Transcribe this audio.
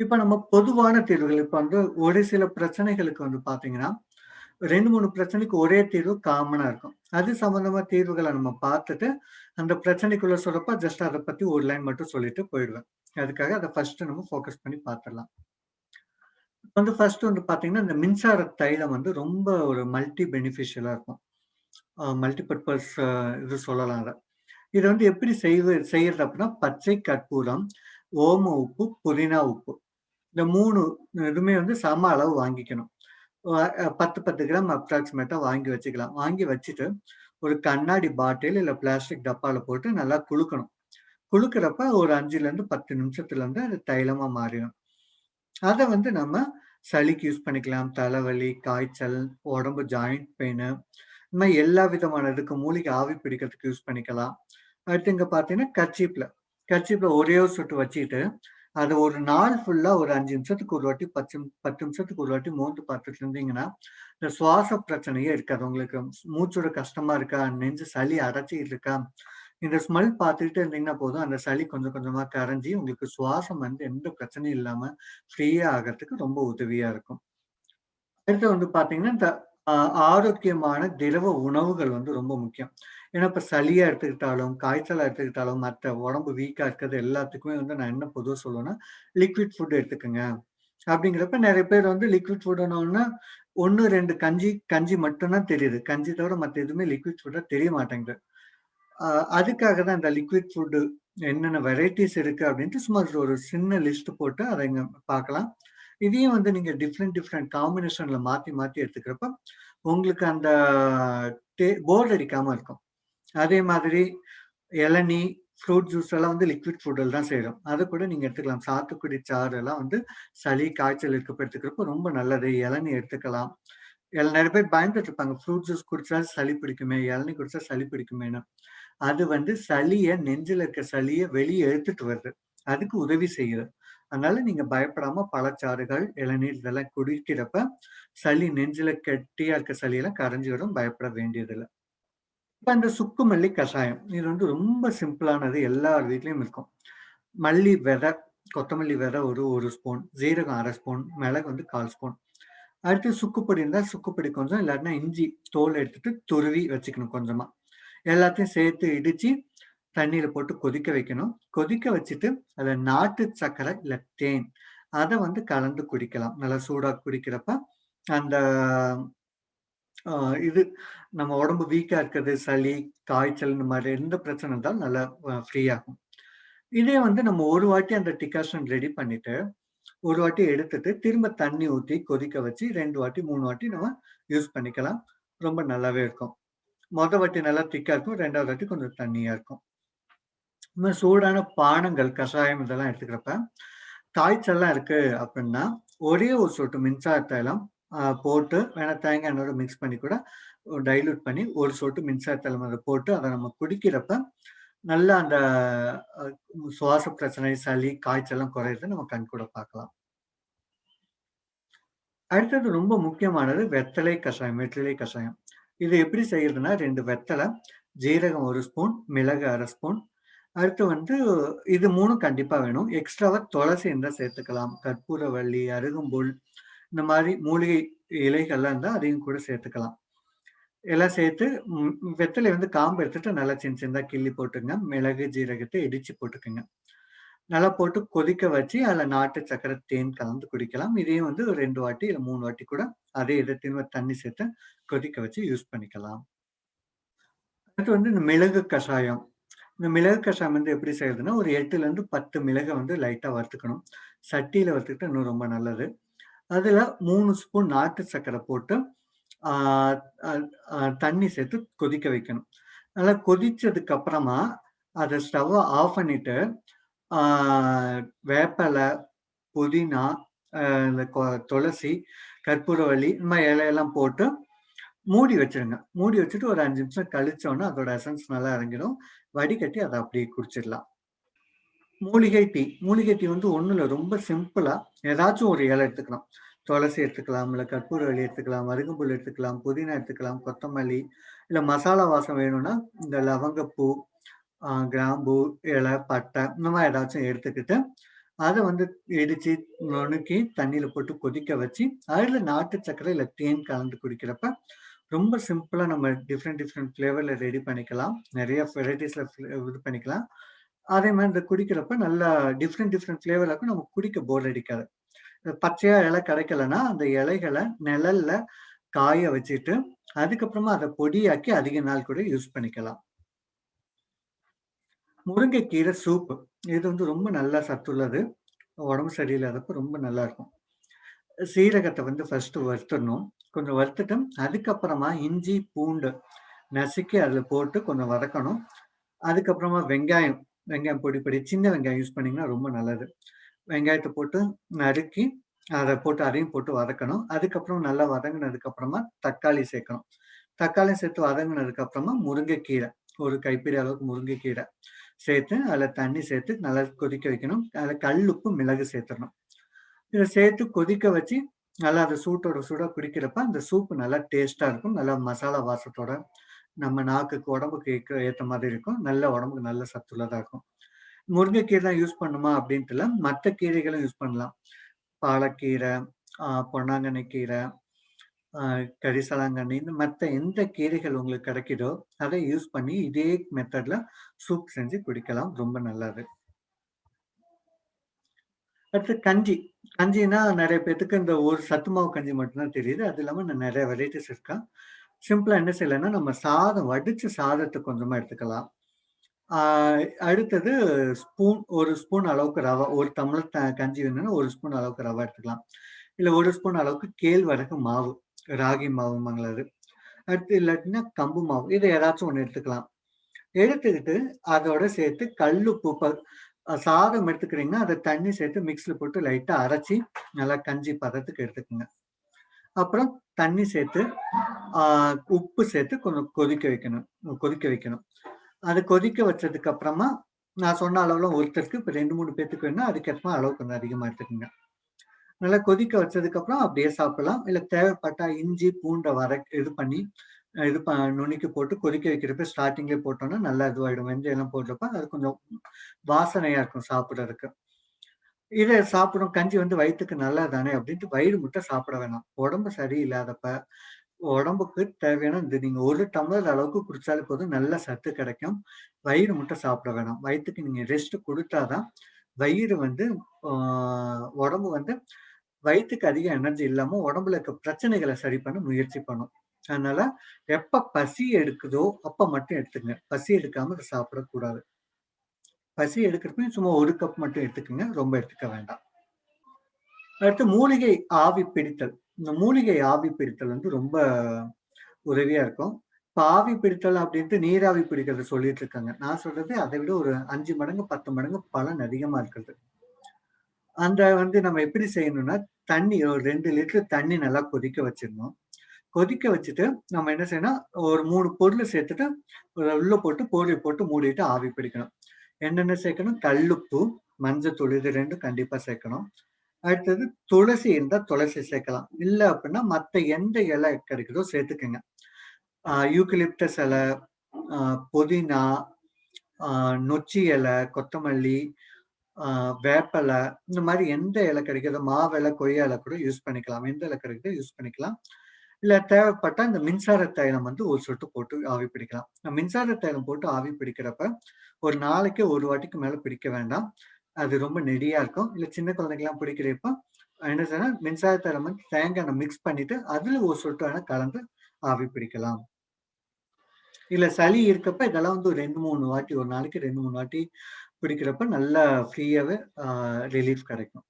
இப்ப நம்ம பொதுவான தீர்வுகள் இப்ப வந்து ஒரு சில பிரச்சனைகளுக்கு வந்து பார்த்தீங்கன்னா, 2, 3 பிரச்சனைக்கு ஒரே தீர்வு காமனா இருக்கும். அது சம்பந்தமா தீர்வுகளை நம்ம பார்த்துட்டு, அந்த பிரச்சனைக்குள்ள சொல்றப்ப ஜஸ்ட் அதை பத்தி ஒரு லைன் மட்டும் சொல்லிட்டு போயிடுவேன். அதுக்காக அதை ஃபர்ஸ்ட்டு நம்ம ஃபோக்கஸ் பண்ணி பார்த்துடலாம். வந்து ஃபர்ஸ்ட் வந்து பாத்தீங்கன்னா இந்த மின்சார தைலம் வந்து ரொம்ப ஒரு மல்டி பெனிஃபிஷியலா இருக்கும். அ மல்டி இது சொல்லலாம் அதை இத வந்து எப்படி செய்வது செய்யறது அப்படின்னா பச்சை கற்பூரம், ஓம உப்பு, புதினா உப்பு. இந்த மூணு இதுவுமே வந்து சம அளவு வாங்கிக்கணும். பத்து பத்து கிராம் அப்ராக்சிமேட்டாக வாங்கி வச்சுக்கலாம். வாங்கி வச்சுட்டு, ஒரு கண்ணாடி பாட்டில் இல்லை பிளாஸ்டிக் டப்பாவில் போட்டு நல்லா குழுக்கணும் குழுக்கிறப்ப ஒரு அஞ்சுலேருந்து பத்து நிமிஷத்துலேருந்து அது தைலமாக மாறிடும். அதை வந்து நம்ம சளிக்கு யூஸ் பண்ணிக்கலாம். தலைவலி, காய்ச்சல், உடம்பு ஜாயிண்ட் பெயினு, இந்த மாதிரி எல்லா விதமான இதுக்கு மூலிகை ஆவி பிடிக்கிறதுக்கு யூஸ் பண்ணிக்கலாம். அடுத்து இங்கே பார்த்தீங்கன்னா, கர்ச்சீப்பில் கர்ச்சீப்பில் ஒரே ஒரு சொட்டு வச்சுட்டு, அது ஒரு நாள் ஃபுல்லா ஒரு அஞ்சு நிமிஷத்துக்கு ஒரு வாட்டி, 10 10 நிமிஷத்துக்கு ஒரு வாட்டி மோந்து பார்த்துட்டு இருந்தீங்கன்னா, இந்த சுவாச பிரச்சனையே இருக்காது. உங்களுக்கு மூச்சோட கஷ்டமா இருக்கா? நெஞ்சு சளி அடைச்சுக்கிட்டு இருக்கா? இந்த ஸ்மெல் பார்த்துக்கிட்டே இருந்தீங்கன்னா போதும், அந்த சளி கொஞ்சம் கொஞ்சமா கரைஞ்சி உங்களுக்கு சுவாசம் வந்து எந்த பிரச்சனையும் இல்லாம ஃப்ரீயா ஆகறதுக்கு ரொம்ப உதவியா இருக்கும். அடுத்து வந்து பாத்தீங்கன்னா இந்த ஆரோக்கியமான திரவ உணவுகள் வந்து ரொம்ப முக்கியம். ஏன்னா, இப்போ சளியாக எடுத்துக்கிட்டாலும், காய்ச்சலாக எடுத்துக்கிட்டாலும், மற்ற உடம்பு வீக்காக இருக்கிறது எல்லாத்துக்குமே வந்து நான் என்ன பொதுவாக சொல்லுவேன்னா, லிக்விட் ஃபுட் எடுத்துக்கோங்க அப்படிங்கிறப்ப நிறைய பேர் வந்து லிக்விட் ஃபுட்னோன்னா ஒன்று ரெண்டு கஞ்சி கஞ்சி மட்டும்தான் தெரியுது. கஞ்சி தவிர மற்ற எதுவுமே லிக்விட் ஃபுட்டாக தெரிய மாட்டேங்குது. அதுக்காக தான் இந்த லிக்விட் ஃபுட்டு என்னென்ன வெரைட்டிஸ் இருக்கு அப்படின்ட்டு சும்மா ஒரு சின்ன லிஸ்ட் போட்டு அதை இங்கே பார்க்கலாம். இதையும் வந்து நீங்கள் டிஃப்ரெண்ட் டிஃப்ரெண்ட் காம்பினேஷனில் மாற்றி மாற்றி எடுத்துக்கிறப்ப, உங்களுக்கு அந்த டே போர் அடிக்காமல் இருக்கும். அதே மாதிரி இளநீ, ஃப்ரூட் ஜூஸ் எல்லாம் வந்து லிக்விட் ஃபுட்டில் தான் செய்யணும் அதை கூட நீங்கள் எடுத்துக்கலாம். சாத்துக்குடி சாறு எல்லாம் வந்து சளி, காய்ச்சல் இருக்கப்ப எடுத்துக்கிறப்ப ரொம்ப நல்லது. இளநீ எடுத்துக்கலாம். எல் நிறைய பேர் பயந்துட்டு இருப்பாங்க. ஃப்ரூட் ஜூஸ் குடிச்சா சளி பிடிக்குமே, இளநீ குடிச்சா சளி பிடிக்குமேன்னு. அது வந்து சளியை நெஞ்சில் இருக்க சளியை வெளியே எடுத்துட்டு வருது. அதுக்கு உதவி செய்யுது. அதனால நீங்க பயப்படாம பழச்சாறுகள், இளநீர் இதெல்லாம் குடிக்கிறப்ப, சளி நெஞ்சில கெட்டியா இருக்க சளியெல்லாம் கரைஞ்சிடும். பயப்பட வேண்டியதில்லை இப்போ அந்த சுக்கு மல்லி கஷாயம். இது வந்து ரொம்ப சிம்பிளானது. எல்லார் வீட்லேயும் இருக்கும். மல்லி விதை கொத்தமல்லி விதை ஒரு ஒரு ஸ்பூன், ஜீரகம் அரை ஸ்பூன், மிளகு வந்து 1/4 ஸ்பூன். அடுத்து சுக்கு பொடி சுக்குப்பொடி சுக்கு பொடி கொஞ்சம், இல்லாட்டினா இஞ்சி தோல் எடுத்துட்டு துருவி வச்சுக்கணும் கொஞ்சமாக எல்லாத்தையும் சேர்த்து இடித்து தண்ணியில் போட்டு கொதிக்க வைக்கணும். கொதிக்க வச்சுட்டு, அதில் நாட்டு சர்க்கரை இல்லை தேன், அதை வந்து கலந்து குடிக்கலாம். நல்லா சூடாக குடிக்கிறப்ப, அந்த இது நம்ம உடம்பு வீக்கா இருக்கிறது, சளி, காய்ச்சல் இந்த மாதிரி எந்த பிரச்சனை இருந்தாலும் நல்லா ஃப்ரீயாகும் ஃப்ரீ ஆகும். இதே வந்து நம்ம ஒரு வாட்டி அந்த டிகாஷன் ரெடி பண்ணிட்டு, ஒரு வாட்டி எடுத்துட்டு, திரும்ப தண்ணி ஊற்றி கொதிக்க வச்சு ரெண்டு வாட்டி, மூணு வாட்டி நம்ம யூஸ் பண்ணிக்கலாம். ரொம்ப நல்லாவே இருக்கும். மொதல் வாட்டி நல்லா திக்கா இருக்கும். ரெண்டாவது வாட்டி கொஞ்சம் தண்ணியா இருக்கும். இந்த மாதிரி சூடான பானங்கள், கஷாயம் இதெல்லாம் எடுத்துக்கிறப்ப, காய்ச்சல்லாம் இருக்கு அப்படின்னா ஒரே ஒரு சொட்டு மின்சார தைலம் போட்டு, வேணா தேங்காய் எண்ணோட மிக்ஸ் பண்ணி கூட டைல்யூட் பண்ணி, ஒரு சொட்டு மின்சார தைலம் போட்டு, அதை நம்ம குடிக்கிறப்ப, நல்லா அந்த சுவாச பிரச்சனை, சளி, காய்ச்சல்லாம் குறையறத நம்ம கண்கூட பார்க்கலாம். அடுத்தது ரொம்ப முக்கியமானது வெத்தலை கஷாயம், வெற்றிலை கஷாயம். இது எப்படி செய்யறதுன்னா ரெண்டு வெத்தலை ஜீரகம் ஒரு ஸ்பூன், மிளகு அரை ஸ்பூன். அடுத்து வந்து இது மூணும் கண்டிப்பா வேணும். எக்ஸ்ட்ராவா துளசி இருந்தால் சேர்த்துக்கலாம். கற்பூரவள்ளி, அருகம்புல் இந்த மாதிரி மூலிகை இலைகள்லாம் இருந்தால் அதையும் கூட சேர்த்துக்கலாம். எல்லாம் சேர்த்து வெத்தலை வந்து காம்பு எடுத்துட்டு நல்லா சின்ன சின்னதாக கிள்ளி போட்டுங்க. மிளகு, ஜீரகத்தை இடிச்சு போட்டுக்கங்க. நல்லா போட்டு கொதிக்க வச்சு, அதில் நாட்டு சக்கரை தேன் கலந்து குடிக்கலாம். இதையும் வந்து ரெண்டு வாட்டி இல்லை மூணு வாட்டி கூட அதே இதை திரும்ப தண்ணி சேர்த்து கொதிக்க வச்சு யூஸ் பண்ணிக்கலாம். அடுத்து வந்து இந்த மிளகு கஷாயம். இந்த மிளகு கஷாயம் வந்து எப்படி செய்யறதுன்னா ஒரு எட்டுலேருந்து பத்து மிளகை வந்து லைட்டாக வறுத்துக்கணும். சட்டியில் வறுத்துக்கிட்டா இன்னும் ரொம்ப நல்லது. அதில் மூணு ஸ்பூன் நாட்டு சர்க்கரை போட்டு, தண்ணி சேர்த்து கொதிக்க வைக்கணும். நல்லா கொதிச்சதுக்கு அப்புறமா, அதை ஸ்டவ்வை ஆஃப் பண்ணிட்டு, வேப்பலை புதினா, இந்த கொ துளசி, கற்பூரவள்ளி இந்த மாதிரி இலையெல்லாம் போட்டு மூடி வச்சிருங்க மூடி வச்சுட்டு ஒரு அஞ்சு நிமிஷம் கழிச்சோன்னா அதோட எசன்ஸ் நல்லா இறங்கிடும். வடிகட்டி அதை அப்படியே குடிச்சிடலாம். மூலிகை டீ. மூலிகை டீ வந்து ஒண்ணும் ரொம்ப சிம்பிளா ஏதாச்சும் ஒரு இலை எடுத்துக்கலாம். துளசி எடுத்துக்கலாம், இல்ல கற்பூரவள்ளி எடுத்துக்கலாம், அருகம்புல் எடுத்துக்கலாம், புதினா எடுத்துக்கலாம், கொத்தமல்லி, இல்ல மசாலா வாசம் வேணும்னா, இந்த லவங்கப்பூ, கிராம்பு, இலை, பட்டை இந்த மாதிரி ஏதாச்சும் எடுத்துக்கிட்டு, அதை வந்து இடிச்சு, நுணுக்கி தண்ணியில் போட்டு கொதிக்க வச்சு, அதுல நாட்டு சர்க்கரை இல்ல தேன் கலந்து குடிக்கிறப்ப, ரொம்ப சிம்பிளா நம்ம டிஃப்ரெண்ட் டிஃப்ரெண்ட் ஃப்ளேவர்ல ரெடி பண்ணிக்கலாம். நிறைய வெரைட்டிஸில் ஃப்ளே இது பண்ணிக்கலாம். அதே மாதிரி இந்த குடிக்கிறப்ப நல்லா டிஃப்ரெண்ட் டிஃப்ரெண்ட் ஃப்ளேவர்ல இருக்கும். நமக்கு குடிக்க போர் அடிக்காது. பச்சையா இலை கிடைக்கலன்னா, அந்த இலைகளை நிழல்ல காய வச்சுட்டு, அதுக்கப்புறமா அதை பொடியாக்கி அதிக நாள் கூட யூஸ் பண்ணிக்கலாம். முருங்கைக்கீரை சூப்பு. இது வந்து ரொம்ப நல்லா சத்துள்ளது. உடம்பு சரியில்லாதப்ப ரொம்ப நல்லாருக்கும். சீரகத்தை வந்து ஃபர்ஸ்ட் வறுத்துடணும். கொஞ்சம் வறுத்துட்டு, அதுக்கப்புறமா இஞ்சி, பூண்டு நசுக்கி அதில் போட்டு கொஞ்சம் வதக்கணும். அதுக்கப்புறமா வெங்காயம், வெங்காயம் பொடி பொடி சின்ன வெங்காயம் யூஸ் பண்ணிங்கன்னா ரொம்ப நல்லது. வெங்காயத்தை போட்டு நறுக்கி, அதை போட்டு அதையும் போட்டு வதக்கணும். அதுக்கப்புறம் நல்லா வதங்கினதுக்கப்புறமா தக்காளி சேர்க்கணும். தக்காளி சேர்த்து வதங்கினதுக்கப்புறமா முருங்கைக்கீரை, ஒரு கைப்பிடி அளவுக்கு முருங்கைக்கீரை சேர்த்து, அதில் தண்ணி சேர்த்து நல்லா கொதிக்க வைக்கணும். அதில் கல் உப்பு மிளகு சேர்த்துடணும் இதை சேர்த்து கொதிக்க வச்சு, நல்லா அதை சூட்டோட சூடாக குடிக்கிறப்ப, அந்த சூப்பு நல்லா டேஸ்ட்டாக இருக்கும். நல்லா மசாலா வாசத்தோட, நம்ம நாக்குக்கு, உடம்புக்கு ஏற்ற மாதிரி இருக்கும். நல்ல உடம்புக்கு நல்ல சத்துள்ளதாக இருக்கும். முருங்கைக்கீரை தான் யூஸ் பண்ணுமா அப்படின்ட்டு மற்ற கீரைகளும் யூஸ் பண்ணலாம். பாலக்கீரை, பொன்னாங்கண்ணி கீரை, கரிசலாங்கண்ணி, இந்த மற்ற எந்த கீரைகள் உங்களுக்கு கிடைக்குதோ, அதை யூஸ் பண்ணி இதே மெத்தட்ல சூப் செஞ்சு குடிக்கலாம். ரொம்ப நல்லது. அடுத்து கஞ்சி. கஞ்சின்னா நிறைய பேத்துக்கு இந்த ஒரு சத்து மாவு கஞ்சி மட்டும்தான் தெரியுது. அது இல்லாமல் நிறைய வெரைட்டிஸ் வெரைட்டீஸ் இருக்கா. சிம்பிளா என்ன செய்யலன்னா நம்ம சாதம் வடிச்ச சாதத்தை கொஞ்சமா எடுத்துக்கலாம். அடுத்தது ஸ்பூன் ஒரு ஸ்பூன் அளவுக்கு ரவா ஒரு தமிழ் த கஞ்சி வேணும்னா ஒரு ஸ்பூன் அளவுக்கு ரவா எடுத்துக்கலாம். இல்லை ஒரு ஸ்பூன் அளவுக்கு கேழ்வரகு மாவு. ராகி மாவு அது. அடுத்து இல்லாட்டினா கம்பு மாவு. இதை ஏதாச்சும் ஒன்று எடுத்துக்கலாம். எடுத்துக்கிட்டு அதோட சேர்த்து கல்லுப்பு ப சாதம் எடுத்துக்கிறீங்கன்னா, அதை தண்ணி சேர்த்து மிக்ஸில் போட்டு லைட்டாக அரைச்சி நல்லா கஞ்சி பதத்துக்கு எடுத்துக்கோங்க அப்புறம் தண்ணி சேர்த்து, உப்பு சேர்த்து கொஞ்சம் கொதிக்க வைக்கணும் கொதிக்க வைக்கணும். அது கொதிக்க வச்சதுக்கு அப்புறமா, நான் சொன்ன அளவுலாம் ஒருத்தருக்கு இப்போ ரெண்டு மூணு பேத்துக்கு வேணும்னா, அதுக்கேத்த அளவு கொஞ்சம் அதிகமாக எடுத்துக்கோங்க நல்லா கொதிக்க வச்சதுக்கப்புறம் அப்படியே சாப்பிடலாம். இல்லை தேவைப்பட்டா இஞ்சி, பூண்டை வர இது பண்ணி, இது ப நுணுக்கி போட்டு கொதிக்க வைக்கிறப்ப ஸ்டார்டிங்லேயே போட்டோம்னா நல்லா இதுவாகிடும் வெந்தயம் எல்லாம் போடுறப்ப அது கொஞ்சம் வாசனையா இருக்கும் சாப்பிட்றதுக்கு இதை சாப்பிடும் கஞ்சி வந்து வயிற்றுக்கு நல்லது தானே அப்படின்ட்டு வயிறு முட்டை சாப்பிட வேணாம். உடம்பு சரியில்லாதப்ப, உடம்புக்கு தேவையான இந்த நீங்க ஒரு டம்ளர் அளவுக்கு குடிச்சாலே போதும். நல்ல சத்து கிடைக்கும். வயிறு முட்டை சாப்பிட வேணாம். வயிற்றுக்கு நீங்க ரெஸ்ட் கொடுத்தாதான் வயிறு வந்து உடம்பு வந்து வயிற்றுக்கு அதிக எனர்ஜி இல்லாம உடம்புல இருக்க பிரச்சனைகளை சரி பண்ண முயற்சி பண்ணும். அதனால எப்ப பசி எடுக்குதோ, அப்ப மட்டும் எடுத்துக்கங்க. பசி எடுக்காம அதை சாப்பிடக்கூடாது. பசி எடுக்கிறப்பயும் சும்மா ஒரு கப் மட்டும் எடுத்துக்கோங்க ரொம்ப எடுத்துக்க வேண்டாம். அடுத்து மூலிகை ஆவி பிடித்தல். இந்த மூலிகை ஆவி பிடித்தல் வந்து ரொம்ப உதவியா இருக்கும். இப்போ ஆவி பிடித்தல் அப்படின்ட்டு நீராவி பிடிக்கிறத சொல்லிட்டு இருக்காங்க. நான் சொல்றது அதை விட ஒரு அஞ்சு மடங்கு, 10 மடங்கு பலன் அதிகமா இருக்கிறது அந்த வந்து நம்ம எப்படி செய்யணும்னா, தண்ணி ஒரு ரெண்டு லிட்டர் தண்ணி நல்லா கொதிக்க வச்சிடணும். கொதிக்க வச்சுட்டு, நம்ம என்ன செய்யணும், ஒரு மூணு பொருளை சேர்த்துட்டு, உள்ள போட்டு பொருளை போட்டு மூடிட்டு ஆவி பிடிக்கணும். என்னென்ன சேர்க்கணும்? கல்லுப்பு, மஞ்சத்தூள் இது ரெண்டும் கண்டிப்பா சேர்க்கணும். அடுத்தது துளசி இருந்தா துளசி சேர்க்கலாம். இல்லை அப்படின்னா மற்ற எந்த இலை கிடைக்குதோ சேர்த்துக்கோங்க யூக்கலிப்டஸ் இலை புதினா, நொச்சி இலை, கொத்தமல்லி, வேப்பலை இந்த மாதிரி எந்த இலை கிடைக்குதோ மாவிலை, கொய்யா இலை கூட யூஸ் பண்ணிக்கலாம். எந்த இலை கிடைக்குதோ யூஸ் பண்ணிக்கலாம். இல்ல தேவைப்பட்டா இந்த மின்சார தைலம் வந்து ஒரு சொட்டு போட்டு ஆவி பிடிக்கலாம். மின்சார தைலம் போட்டு ஆவி பிடிக்கிறப்ப, ஒரு நாளைக்கு ஒரு வாட்டிக்கு மேல பிடிக்க வேண்டாம். அது ரொம்ப நெடியா இருக்கும். இல்ல சின்ன குழந்தைங்கலாம் பிடிக்கிறப்ப, என்ன செய்யணும் மின்சார தைலம் வந்து தேங்காய் மிக்ஸ் பண்ணிட்டு, அதுல ஒரு சொட்டு வேணா கலந்து ஆவி பிடிக்கலாம். இல்ல சளி இருக்கப்ப இதெல்லாம் வந்து ரெண்டு மூணு வாட்டி ஒரு நாளைக்கு 2, 3 வாட்டி பிடிக்கிறப்ப நல்லா ஃப்ரீயாவே ரிலீஃப் கிடைக்கும்.